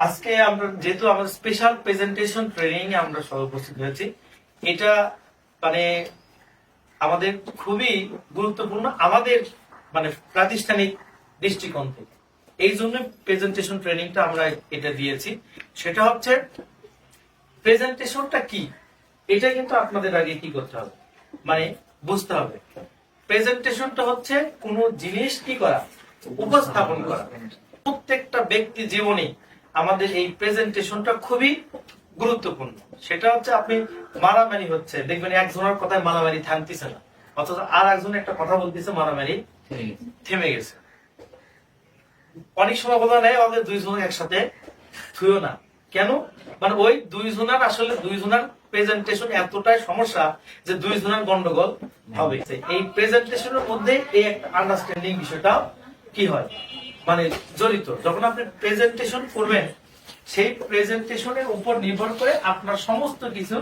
আজকে আমরা, যেহেতু আমাদের স্পেশাল প্রেজেন্টেশন ট্রেনিং এ আমরা সবাই উপস্থিত হয়েছি, এটা মানে আমাদের খুবই গুরুত্বপূর্ণ, আমাদের মানে প্রাতিষ্ঠানিক দৃষ্টিকোণ থেকে। এই জন্য প্রেজেন্টেশন ট্রেনিংটা আমরা এটা দিয়েছি। সেটা হচ্ছে প্রেজেন্টেশনটা কি? এটা কিন্তু আপনাদের আগে কি করতে হবে? মানে বুঝতে হবে। প্রেজেন্টেশনটা হচ্ছে কোনো জিনিস কি করা? উপস্থাপন করা। প্রত্যেকটা ব্যক্তি জীবনে আমাদের এই প্রেজেন্টেশনটা খুবই গুরুত্বপূর্ণ। সেটা হচ্ছে আপনি মারামারি হচ্ছে। দেখবেন একজনের কথায় মারামারি থামতেছে না। অথচ আর একজন একটা কথা বলতেছে, মারামারি থেমে গেছে। অনেক সময় বলা নেয় ওদের দুইজন একসাথে থুইও না। কেন? মানে ওই দুইজনের আসলে দুইজনের প্রেজেন্টেশন এতটাই সমস্যা যে দুইজনের গন্ডগোল হবে। এই প্রেজেন্টেশনের মধ্যে এই একটা আন্ডারস্ট্যান্ডিং বিষয়টা কি হয়? মানে জড়িত। যখন আপনি প্রেজেন্টেশন করবেন, সেই প্রেজেন্টেশনের উপর নির্ভর করে আপনার সমস্ত কিছু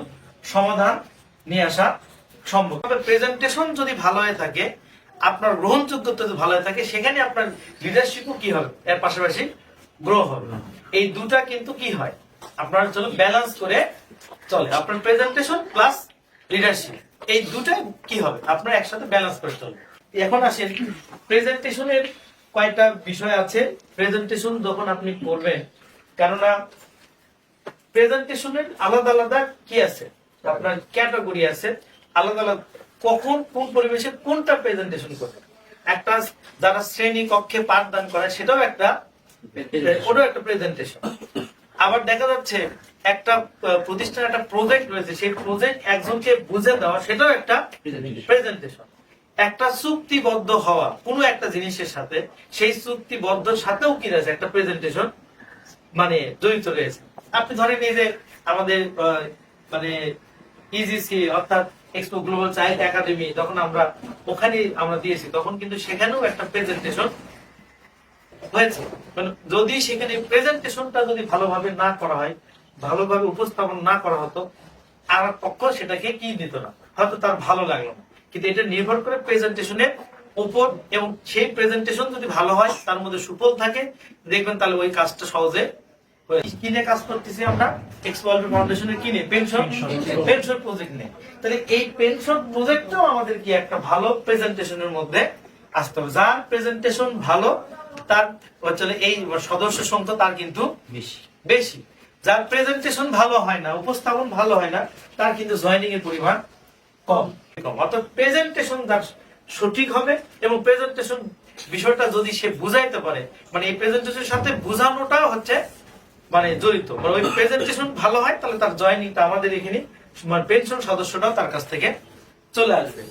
সমাধান নিয়ে আসা সম্ভব। তবে প্রেজেন্টেশন যদি ভালো হয়ে থাকে, আপনার গ্রহণযোগ্যতা যদি ভালো হয়ে থাকে, সেখানে আপনার লিডারশিপও কি হবে? এর পাশাপাশি গ্রো হবে। এই দুটা কিন্তু কি হয়? আপনার চলো ব্যালেন্স করে চলে। আপনার প্রেজেন্টেশন প্লাস লিডারশিপ এই দুটা কি হবে? আপনার একসাথে ব্যালেন্স করে চলবে। এখন আসেন প্রেজেন্টেশনের কয়টা বিষয় আছে। প্রেজেন্টেশন যখন আপনি করবেন কেননা প্রেজেন্টেশনের আলাদা আলাদা কি আছে? আপনার ক্যাটাগরি আছে। আলাদা আলাদা কখন কোন পরিবেশে কোনটা প্রেজেন্টেশন করবে একটা যারা শ্রেণি কক্ষে পাঠদান করে সেটাও একটা ওটাও একটা প্রেজেন্টেশন আবার দেখা যাচ্ছে একটা আহ, প্রতিষ্ঠানের একটা প্রজেক্ট রয়েছে সেই প্রজেক্ট একজনকে বুঝে দেওয়া সেটাও একটা প্রেজেন্টেশন একটা চুক্তিবদ্ধ হওয়া, কোনো একটা জিনিসের সাথে সেই চুক্তিবদ্ধ সাথেও কি রয়েছে? একটা প্রেজেন্টেশন মানে জড়িত রয়েছে। আপনি ধরেন এই যে আমাদের মানে ইজিসি অর্থাৎ এক্সপো গ্লোবাল চাইল্ড একাডেমি যখন আমরা ওখানে আমরা দিয়েছি, তখন কিন্তু সেখানেও একটা প্রেজেন্টেশন হয়েছে। মানে যদি সেখানে প্রেজেন্টেশনটা যদি ভালোভাবে না করা হয়, ভালোভাবে উপস্থাপন না করা হতো আর পক্ষ সেটাকে কি দিত না? হয়তো তার ভালো লাগল না। কিন্তু এটা নির্ভর করে প্রেজেন্টেশনের উপর এবং সেই প্রেজেন্টেশন যদি ভালো হয় তার মধ্যে সুফল থাকে দেখবেন তাহলে ওই কাজটা সহজে। কিনে কাজ করতেছি আমরা? এক্সপোয়াল ফাউন্ডেশনের কিনে পেনশন পেনশন প্রজেক্ট নিয়ে। তাহলে এই পেনশন প্রজেক্টটাও আমাদের কি একটা ভালো প্রেজেন্টেশনের মধ্যে আসতে হবে। যার প্রেজেন্টেশন ভালো তার হচ্ছে এই সদস্য সংখ্যা তার কিন্তু বেশি। বেশি। যার প্রেজেন্টেশন ভালো হয় না উপস্থাপন ভালো হয় না তার কিন্তু জয়েনিং এর পরিমাণ কম। অর্থাৎ প্রেজেন্টেশন যার সঠিক হবে এবং প্রেজেন্টেশন বিষয়টা যদি সে বুঝাইতে পারে মানে এই প্রেজেন্টেশনের সাথে বোঝানোটাও হচ্ছে মানে জড়িত। মানে ওই প্রেজেন্টেশন ভালো হয়, তাহলে তার আমাদের এখানে মানে পেনশন সদস্যটাও তার কাছ থেকে চলে আসবে।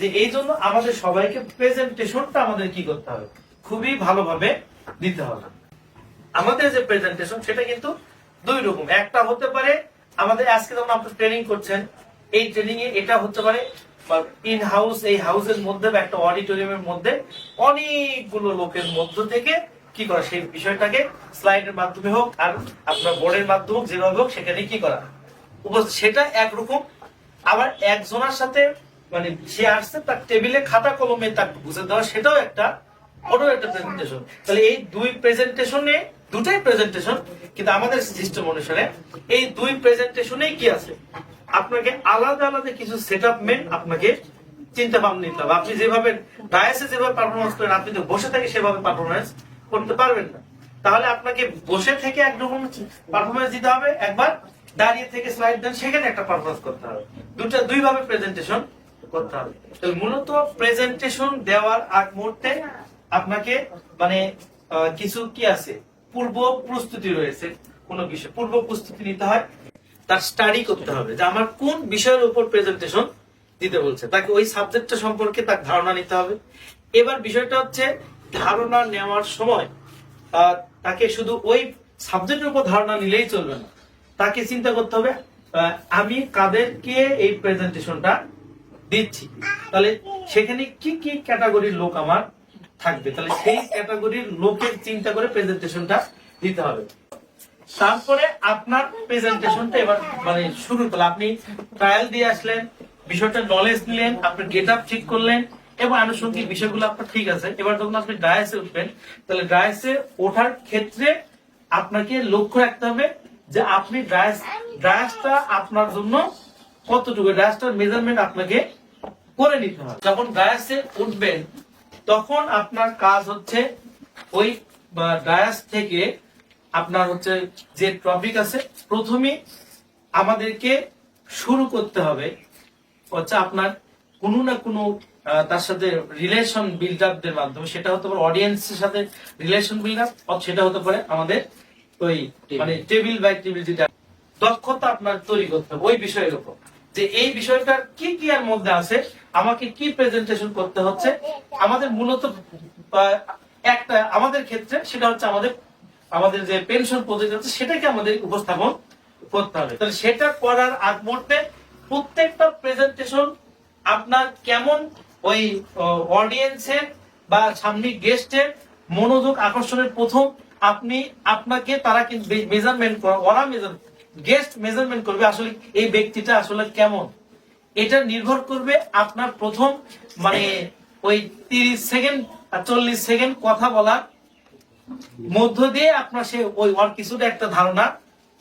যে এই জন্য আমাদের সবাইকে প্রেজেন্টেশনটা আমাদের কি করতে হবে? খুবই ভালোভাবে দিতে হবে। আমাদের যে প্রেজেন্টেশন সেটা কিন্তু দুই রকম। একটা হতে পারে, আমাদের আজকে যখন আপনি ট্রেনিং করছেন, এই ট্রেনিং এ এটা হতে পারে ইন হাউস এই হাউসের মধ্যে বা একটা অডিটোরিয়ামের মধ্যে অনেকগুলো লোকের মধ্য থেকে কি করা, সেই বিষয়টাকে স্লাইডের মাধ্যমে হোক আর আপনার বোর্ডের মাধ্যমে হোক, যেভাবে হোক, সেখানে কি করা? উপস্থিত, সেটা একরকম। আবার একজনের সাথে মানে সে আসছে তার টেবিলে খাতা কলমে তার বুঝে দেওয়া, সেটাও একটা ওটাও একটা প্রেজেন্টেশন তাহলে এই দুই প্রেজেন্টেশনে দুটাই প্রেজেন্টেশন কিন্তু আমাদের সিস্টেম অনুসারে এই দুই প্রেজেন্টেশনেই কি আছে? আপনাকে আলাদা আলাদা কিছু সেট আপ মেন আপনাকে চিন্তা ভাবনা নিতে হবে। আপনি যেভাবে ডায়াসে যেভাবে পারফরমেন্স করেন, আপনি বসে থেকে সেভাবে পারফরমেন্স করতে পারবেন না। তাহলে আপনাকে বসে থেকে একরকম পারফরমেন্স দিতে হবে। একবার দাঁড়িয়ে থেকে স্লাইড দেন, সেখানে একটা পারফরমেন্স করতে হবে। দুটা দুই ভাবে প্রেজেন্টেশন করতে হবে। তাহলে মূলত প্রেজেন্টেশন দেওয়ার আগ মুহূর্তে আপনাকে মানে কিছু কি আছে? পূর্ব প্রস্তুতি রয়েছে কোন বিষয়। পূর্ব প্রস্তুতি নিতে হয়। তার স্টাডি করতে হবে যে আমার কোন বিষয়ের উপর প্রেজেন্টেশন দিতে বলছে। তাকে ওই সাবজেক্টটা সম্পর্কে তার ধারণা নিতে হবে। এবার বিষয়টা হচ্ছে, ধারণা নেওয়ার সময় তাকে শুধু ওই সাবজেক্টের উপর ধারণা নিলেই চলবে না। তাকে চিন্তা করতে হবে আমি কাদেরকে এই প্রেজেন্টেশনটা দিচ্ছি? তাহলে সেখানে কি কি ক্যাটাগরির লোক আমার থাকবে? তাহলে সেই ক্যাটাগরির লোকের চিন্তা করে প্রেজেন্টেশনটা দিতে হবে। তারপরে আপনার প্রেজেন্টেশনটা এবার মানে শুরু করলেন আপনি ট্রায়াল দিয়ে আসলেন, বিষয়টা নলেজ নিলেন আপনি গেট আপ ঠিক করলেন এবং আনুষঙ্গিক বিষয়গুলো আপনার ঠিক আছে। এবার যখন আপনি ডায়াসে উঠবেন, তাহলে ডায়াসে ওঠার ক্ষেত্রে আপনাকে লক্ষ্য রাখতে হবে যে আপনি ড্রায়াস ড্রায়াসটা আপনার জন্য কতটুকু ড্রায়াসটার মেজারমেন্ট আপনাকে করে নিতে হবে। যখন ড্রায়াসে উঠবেন, তখন আপনার কাজ হচ্ছে ওই ডায়াস থেকে আপনার হচ্ছে যে টপিক আছে প্রথমে আমাদেরকে শুরু করতে হবে হচ্ছে আপনার কোনো না কোনো তার সাথে রিলেশন বিল্ড আপ এর মাধ্যমে। সেটা হতে পারে অডিয়েন্সের সাথে রিলেশন বিল্ড আপ সেটা হতে পারে আমাদের ওই মানে টেবিল বাই টেবিল যেটা দক্ষতা আপনার তৈরি করতে হবে ওই বিষয়ের উপর। যে এই বিষয়টার কি কি এর মধ্যে আছে আমাকে কি প্রেজেন্টেশন করতে হচ্ছে আমাদের মূলত একটা আমাদের ক্ষেত্রে সেটা হচ্ছে আমাদের আমাদের যে পেনশন পদ্ধতি আছে, সেটাকে আমাদের উপস্থাপন করতে হবে। তাহলে সেটা করার আগ মুহূর্তে প্রত্যেকটা প্রেজেন্টেশন আপনার কেমন ওই অডিয়েন্সের বা সামনে গেস্টের মনোযোগ আকর্ষণের প্রথম আপনি আপনাকে তারা কিন্তু মেজারমেন্ট ওরা মেজার গেস্ট মেজারমেন্ট করবে আসলে এই ব্যক্তিটা আসলে কেমন। এটা নির্ভর করবে আপনার প্রথম মানে ওই তিরিশ সেকেন্ড চল্লিশ সেকেন্ড কথা বলার মধ্য দিয়ে আপনার সে ওই কিছুটা একটা ধারণা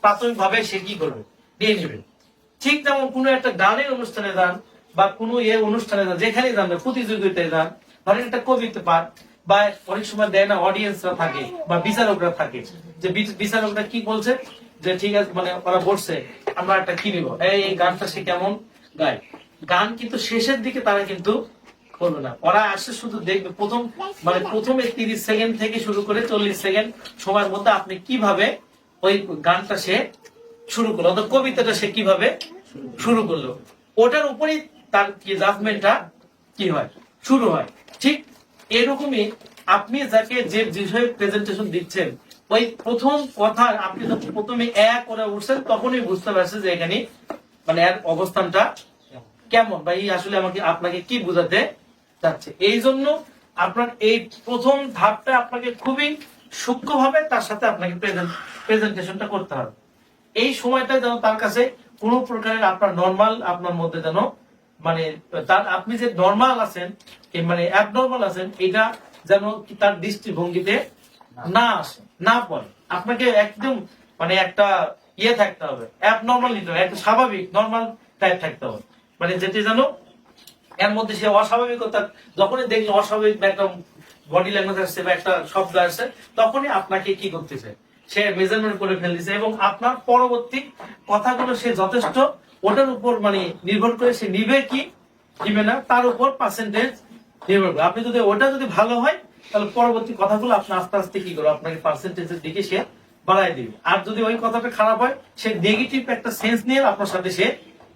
প্রাথমিক ভাবে সে কি করবে? দিয়ে নেবে। ঠিক যেমন কোনো একটা গানের অনুষ্ঠানে যান বা কোনো ইয়ে অনুষ্ঠানে যান যেখানে যান না, প্রতিযোগিতায় যান ধরেন একটা কবিতা পাঠ বা অনেক সময় দেয় না অডিয়েন্সরা থাকে বা বিচারকরা থাকে যে বিচারকরা কি বলছে? যে ঠিক আছে মানে ওরা বসছে আমরা একটা কি নিব? এই এই গানটা সে কেমন গায়? গান কিন্তু শেষের দিকে তারা কিন্তু করবে না। ওরা আসে শুধু দেখবে, প্রথম মানে প্রথমে তিরিশ সেকেন্ড থেকে শুরু করে চল্লিশ সেকেন্ড সময়ের মধ্যে আপনি কীভাবে ওই গানটা সে শুরু করল অথবা কবিতাটা সে কীভাবে শুরু করল। ওটার উপরেই তার কি জাজমেন্টটা কি হয়? শুরু হয়। ঠিক এরকমই আপনি যাকে যে বিষয়ে প্রেজেন্টেশন দিচ্ছেন, ওই প্রথম কথা আপনি যখন প্রথমে এক করে উঠছেন, তখনই বুঝতে পারছেন যে এখানে মানে এর অবস্থানটা কেমন, বা এই আসলে আমাকে, আপনাকে কি বোঝাতে চাচ্ছে এই জন্য আপনার এই প্রথম ধাপটা আপনাকে খুবই সূক্ষ্মভাবে তার সাথে আপনাকে প্রেজেন্টেশনটা করতে হবে। এই সময়টা যেন তার কাছে কোনো প্রকারের আপনার নর্মাল আপনার মধ্যে যেন মানে তার আপনি যে নর্মাল আছেন মানে অ্যাবনর্মাল আছেন, এটা যেন তার দৃষ্টিভঙ্গিতে না আসে, না পড়ে। আপনাকে একদম মানে একটা ইয়ে থাকতে হবে অ্যাবনর্মাল নিতে হবে, একটা স্বাভাবিক নর্মাল টাইপ থাকতে হবে। মানে যেটি যেন এর মধ্যে সে অস্বাভাবিকতা, যখনই দেখলে অস্বাভাবিক একটা বডি ল্যাঙ্গুয়েজ আসছে বা একটা শব্দ আসছে, তখনই আপনাকে কি করতেছে? সে মেজারমেন্ট করে ফেলতেছে এবং আপনার পরবর্তী কথাগুলো সে যথেষ্ট ওটার উপর মানে নির্ভর করে সে নিবে কি, নিবে না, তার উপর পার্সেন্টেজ নির্ভর করে। আপনি যদি ওটা যদি ভালো হয়, তাহলে পরবর্তী কথাগুলো আপনি আস্তে আস্তে কি করবে আপনাকে পার্সেন্টেজের দিকে সে বাড়াই দিবে। আর যদি ওই কথাটা খারাপ হয়, সে নেগেটিভ একটা সেন্স নিয়ে আপনার সাথে সে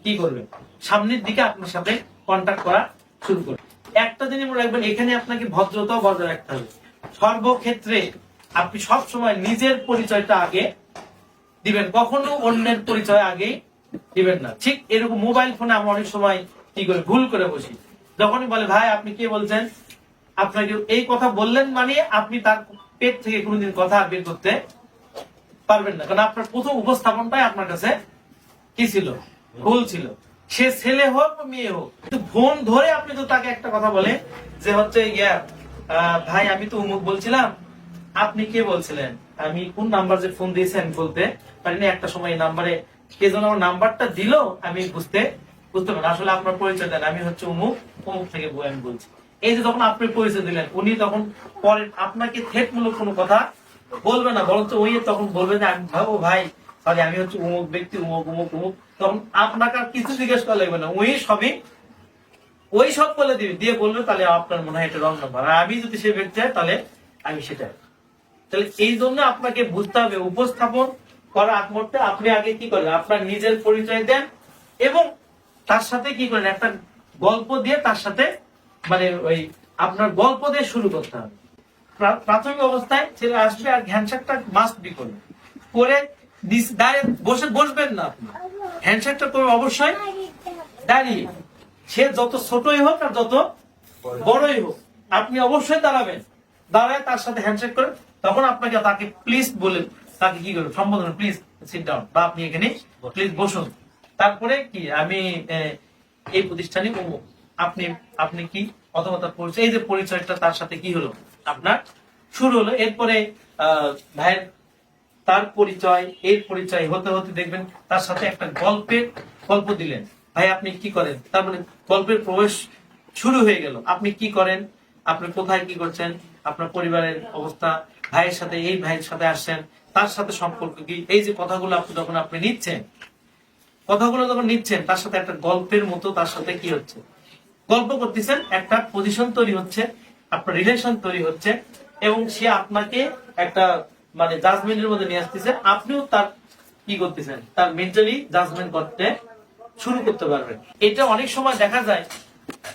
কি করবে? সামনের দিকে আপনার সাথে কন্ট্যাক্ট করা শুরু করবে একটা জিনিস মনে রাখবেন, এখানে আপনাকে ভদ্রতাও বজায় রাখতে হবে। সর্বক্ষেত্রে আপনি সব সময় নিজের পরিচয়টা আগে দিবেন, কখনো অন্যের পরিচয় আগে দিবেন না। ঠিক এরকম মোবাইল ফোনে আমরা অনেক সময় কি করে, ভুল করে বসি। যখনই বলে, ভাই, আপনি কে বলছেন? আপনাকে এই কথা বললেন মানে আপনি তার পেট থেকে কোনোদিন কথা বের করতে পারবেন না। কারণ আপনার প্রথম উপস্থাপনটাই আপনার কাছে কি ছিল? ভুল ছিল। সে ছেলে হোক বা মেয়ে হোক, কিন্তু ফোন ধরে আপনি তো তাকে একটা কথা বলে যে হচ্ছে ইয়া ভাই আমি তো উমুক বলছিলাম, আপনি কে বলছিলেন? আমি কোন নাম্বার যে ফোন দিয়েছেন বলতে পারিনি, একটা সময় এই নাম্বারে কে যেন আমার নাম্বারটা দিল, আমি বুঝতে বুঝতে পারি আসলে আপনার পরিচয় দেন, আমি হচ্ছে উমুক উমুক থেকে আমি বলছি। এই যে যখন আপনি পরিচয় দিলেন, উনি তখন পরে আপনাকে থেটমূলক কোনো কথা বলবে না, বরঞ্চ ওই তখন বলবে যে, আমি ভাবো ভাই সরি আমি হচ্ছে উমুক ব্যক্তি উমুক উমুক উমুক তখন আপনাকে আর কিছু জিজ্ঞেস করা লাগবে না। ওই সবই ওই সব বলে দিবে। দিয়ে বলবে, তাহলে আপনার মনে হয় এটা রং নাম্বার। আর আমি যদি সে ব্যক্তি হয়, তাহলে আমি সেটা। তাহলে এই জন্য আপনাকে বুঝতে হবে, উপস্থাপন করার আগ মুহূর্তে আপনি আগে কি করেন? আপনার নিজের পরিচয় দেন এবং তার সাথে কি করেন? একটা গল্প দিয়ে তার সাথে মানে ওই আপনার গল্প দিয়ে শুরু করতে হবে। প্রা- প্রাথমিক অবস্থায় ছেলে আসবে আর হ্যান্ডশেকটা মাস্ট বি করবে। করে বসে বসবেন না হ্যান্ডশেকটা করবে অবশ্যই। দাঁড়িয়ে। সে যত ছোটই হোক আর যত বড়ই হোক, আপনি অবশ্যই দাঁড়াবেন। দাঁড়ায় তার সাথে হ্যান্ডশেক করেন তখন আপনাকে তাকে প্লিজ বলে তাকে কি করবেন সম্বোধন প্লিজ সিট ডাউন বা আপনি এখানে প্লিজ বসুন। তারপরে কি? আমি এই প্রতিষ্ঠানে আপনি আপনি কি? অথবা পরিচয় এই যে পরিচয়টা তার সাথে কি হলো? আপনার শুরু হলো। এরপরে ভাইয়ের তার পরিচয়, এর পরিচয় হতে হতে দেখবেন তার সাথে একটা গল্পের গল্প দিলেন। ভাই, আপনি কি করেন? তার মানে গল্পের প্রবেশ শুরু হয়ে গেল। আপনি কি করেন? আপনি কোথায় কি করছেন? আপনার পরিবারের অবস্থা? ভাইয়ের সাথে, এই ভাইয়ের সাথে আসছেন? তার সাথে সম্পর্ক কি? এই যে কথাগুলো আপনি যখন আপনি নিচ্ছেন, কথাগুলো যখন নিচ্ছেন, তার সাথে একটা গল্পের মতো তার সাথে কি হচ্ছে? গল্প করতেছেন, একটা পজিশন তৈরি হচ্ছে, আপনার রিলেশন তৈরি হচ্ছে, এবং সে আপনাকে একটা মানে জাজমেন্টের মধ্যে নিয়ে আসতেছে, আপনিও তার কি করতেছেন? তার মেন্টালি জাজমেন্ট করতে শুরু করতে পারবেন। এটা অনেক সময় দেখা যায়,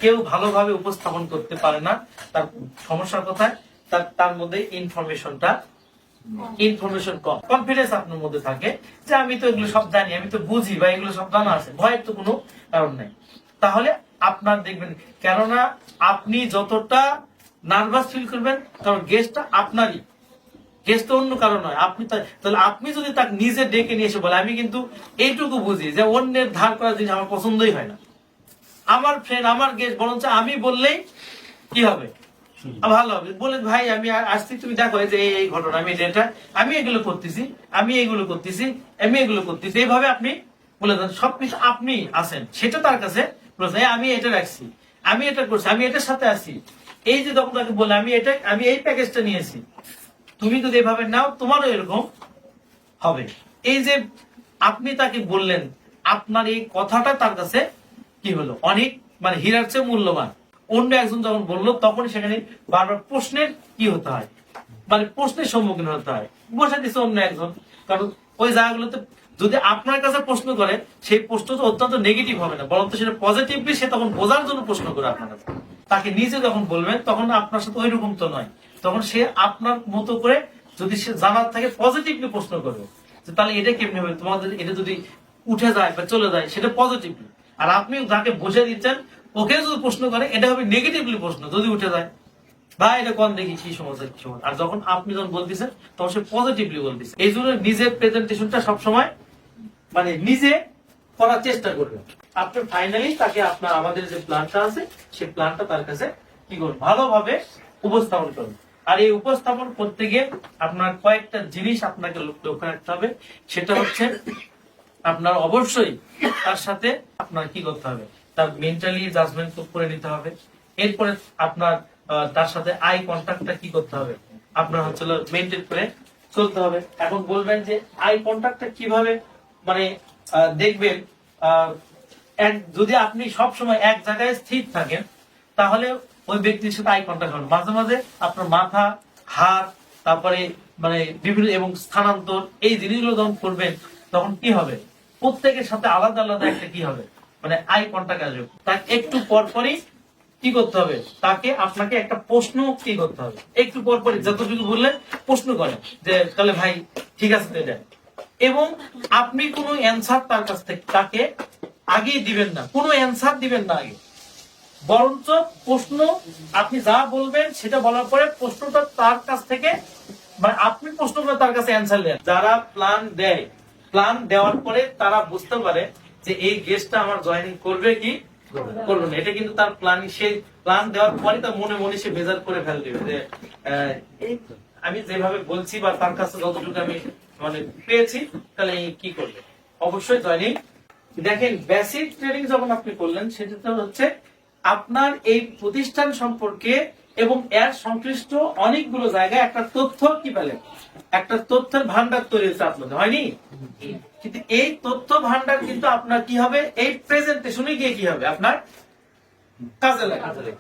কেউ ভালোভাবে উপস্থাপন করতে পারে না, তার সমস্যার কোথায়, তার তার মধ্যে ইনফরমেশনটা ইনফরমেশন কম। কনফিডেন্স আপনার মধ্যে থাকে যে আমি তো এগুলো সব জানি, আমি তো বুঝি বা এগুলো সব জানা আছে, ভয়ের তো কোনো কারণ নেই। তাহলে আপনার দেখবেন, কেননা আপনি যতটা নার্ভাস ফিল করবেন কারণ গেস্টটা আপনারই। গেস্ট তো অন্য কারণ নয়। আপনি তাহলে আপনি যদি তাকে নিজে ডেকে নিয়ে এসে বলে আমি কিন্তু এইটুকু বুঝি যে অন্যের ধার করা জিনিস আমার পছন্দই হয় না। আমার ফ্রেন্ড আমার গেস্ট বরঞ্চ আমি বললেই কি হবে? ভালো হবে। বলে ভাই আমি আসছি তুমি দেখো যে এই ঘটনা আমি এটা এটা আমি এগুলো করতেছি আমি এগুলো করতেছি আমি এগুলো করতেছি। এইভাবে আপনি বলে দেন সবকিছু আপনি আছেন। সেটা তার কাছে আমি এটা রাখছি আমি এটা করছি আমি এটার সাথে আছি। এই যে তখন তাকে বলে আমি এটা আমি এই প্যাকেজটা নিয়েছি। তুমি যদি এভাবে নাও, তোমারও এরকম হবে। এই যে আপনি তাকে বললেন, আপনার এই কথাটা তার কাছে কি হলো? অনেক মানে হীরার চেয়ে মূল্যবান। অন্য একজন যখন বলল তখন সেখানে বারবার প্রশ্নের কি হতে হয়? মানে প্রশ্নের সম্মুখীন হতে হয়। বসে দিচ্ছে অন্য একজন। কারণ ওই জায়গাগুলোতে যদি আপনার কাছে প্রশ্ন করে, সেই প্রশ্ন তো অত্যন্ত নেগেটিভ হবে না। বরং সেটা পজিটিভলি সে তখন বোঝার জন্য প্রশ্ন করে আপনার কাছে। তাকে নিজে যখন বলবেন, তখন আপনার সাথে ওই রকম তো নয়। তখন সে আপনার মতো করে যদি সে জানার থাকে পজিটিভলি প্রশ্ন করবে যে, তাহলে এটা কেমনি হবে? তোমাদের এটা যদি উঠে যায় বা চলে যায়, সেটা পজিটিভলি আর আপনি যাকে বসে দিচ্ছেন, ওকে যদি প্রশ্ন করে, এটা হবে নেগেটিভলি প্রশ্ন, যদি উঠে যায় ভাই এটা কোন দেখি, কি সমস্যা কি সমস্যা? আর যখন আপনি যখন বলতেছেন, তখন সে পজিটিভলি বলতেছে। এই জন্য নিজের প্রেজেন্টেশনটা সবসময় মানে নিজে করার চেষ্টা করবে। আপনি ফাইনালি তাকে আপনার, আমাদের যে প্ল্যানটা আছে সেই প্ল্যানটা তার কাছে কি করুন ভালোভাবে উপস্থাপন করুন আর এই উপস্থাপন করতে গিয়ে আপনার কয়েকটা জিনিস আপনাকে লক্ষ্য রাখতে হবে। সেটা হচ্ছে, আপনার অবশ্যই তার সাথে আপনার কি করতে হবে? তার মেন্টালি জাজমেন্ট করে নিতে হবে। এরপরে আপনার তার সাথে আই কন্ট্যাক্টটা কি করতে হবে? আপনার হচ্ছে মেনটেন করে চলতে হবে। এখন বলবেন যে আই কন্ট্যাক্টটা কীভাবে মানে দেখবেন এক- যদি আপনি সব সময় এক জায়গায় স্থির থাকেন, তাহলে ওই ব্যক্তির সাথে আই কন্ট্যাক্ট হবে মাঝে মাঝে আপনার মাথা হাত তারপরে মানে বিভিন্ন এবং স্থানান্তর, এই জিনিসগুলো যখন করবেন, তখন কি হবে? প্রত্যেকের সাথে আলাদা আলাদা একটা কি হবে? মানে আই কন্ট্যাক্ট আসবে তার একটু পর পরই কি করতে হবে? তাকে আপনাকে একটা প্রশ্ন কি করতে হবে? একটু পর পরই যতটুকু বললেন, প্রশ্ন করেন যে, তাহলে ভাই, ঠিক আছে এটা? এবং আপনি কোনো অ্যান্সার তার কাছ থেকে, তাকে আগেই দিবেন না। কোনো অ্যান্সার দিবেন না আগে। বরঞ্চ প্রশ্ন আপনি যা বলবেন সেটা বলার পরে প্রশ্নটা তার কাছ থেকে মানে আপনি প্রশ্নটা তার কাছে অ্যান্সার দেন যারা প্ল্যান দেয় প্ল্যান দেওয়ার পরে তারা বুঝতে পারে যে এই গেস্টটা আমার জয়েনিং করবে কি? করবে না। এটা কিন্তু তার প্ল্যান সেই প্ল্যান দেওয়ার পরে তার মনে মনে সে বেজার করে ফেল দিবে যে আমি যেভাবে বলছি বা তার কাছে যতটুকু আমি মানে পেয়েছি, তাহলে কি করবে? অবশ্যই জয়েনিং দেখেন বেসিক ট্রেনিং যখন আপনি করলেন, সেটা হচ্ছে আপনার এই প্রতিষ্ঠান সম্পর্কে এবং এর সংশ্লিষ্ট অনেকগুলো জায়গায় একটা তথ্য কি পেলেন? একটা তথ্যের ভান্ডার তৈরি হয়েছে আপনাদের, হয়নি? কিন্তু এই তথ্য ভান্ডার কিন্তু আপনার কি হবে? এই প্রেজেন্টেশনে গিয়ে কি হবে? আপনার কাজে লাগে